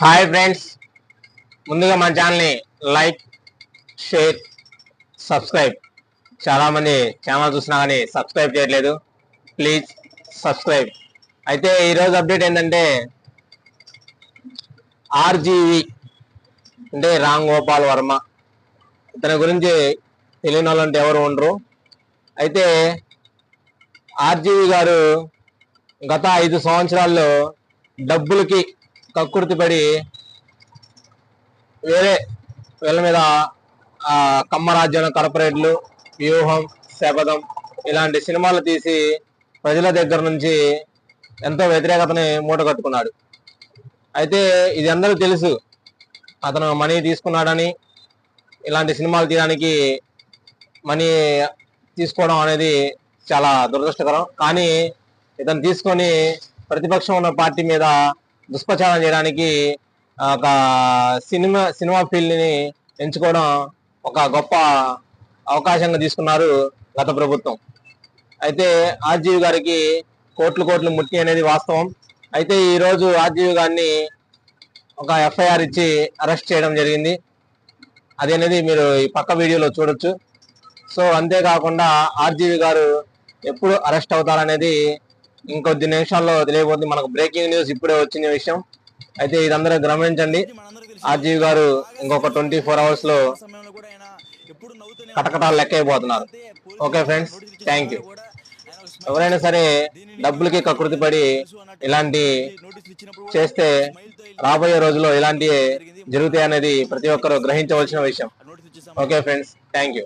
Hi friends ముందుగా మా ఛానల్ని లైక్ షేర్ సబ్స్క్రైబ్ చాలామంది ఛానల్ చూసినా కానీ సబ్స్క్రైబ్ చేయట్లేదు. ప్లీజ్ సబ్స్క్రైబ్ అయితే ఈరోజు అప్డేట్ ఏంటంటే ఆర్జీవి అంటే రామ్ గోపాల్ వర్మ. ఇతని గురించి తెలియని వాళ్ళంటే ఎవరు ఉండరు. అయితే ఆర్జీవి గారు గత ఐదు సంవత్సరాల్లో డబ్బులకి కక్కుర్తి పడి వేరే వీళ్ళ మీద కమ్మరాజ్యం కార్పొరేట్లు వ్యూహం శపథం ఇలాంటి సినిమాలు తీసి ప్రజల దగ్గర నుంచి ఎంతో వ్యతిరేకతని మూట కట్టుకున్నాడు. అయితే ఇది అందరూ తెలుసు. అతను మనీ తీసుకున్నాడని ఇలాంటి సినిమాలు తీయడానికి మనీ తీసుకోవడం అనేది చాలా దురదృష్టకరం. కానీ ఇతను తీసుకొని ప్రతిపక్షం ఉన్న పార్టీ మీద దుష్ప్రచారం చేయడానికి ఒక సినిమా సినిమా ఫీల్డ్ని ఎంచుకోవడం ఒక గొప్ప అవకాశంగా తీసుకున్నారు గత ప్రభుత్వం. అయితే ఆర్జీవి గారికి కోట్లు కోట్లు ముట్టి అనేది వాస్తవం. అయితే ఈరోజు ఆర్జీవి గారిని ఒక ఎఫ్ఐఆర్ ఇచ్చి అరెస్ట్ చేయడం జరిగింది. అది అనేది మీరు ఈ పక్క వీడియోలో చూడొచ్చు. సో అంతేకాకుండా ఆర్జీవి గారు ఎప్పుడు అరెస్ట్ అవుతారనేది ఇంకొద్ది నిమిషాల్లో తెలియబోతుంది మనకు బ్రేకింగ్ న్యూస్ ఇప్పుడే వచ్చిన విషయం. అయితే ఇదందరూ గమనించండి. ఆర్జీవి గారు ఇంకొక ట్వంటీ ఫోర్ అవర్స్లో కటకటాలు లెక్క అయిపోతున్నారు ఓకే ఫ్రెండ్స్ థ్యాంక్ యూ ఎవరైనా సరే డబ్బులకి కకృతి పడి ఇలాంటి చేస్తే రాబోయే రోజుల్లో ఇలాంటి జరుగుతాయి అనేది ప్రతి ఒక్కరూ గ్రహించవలసిన విషయం. Okay friends thank you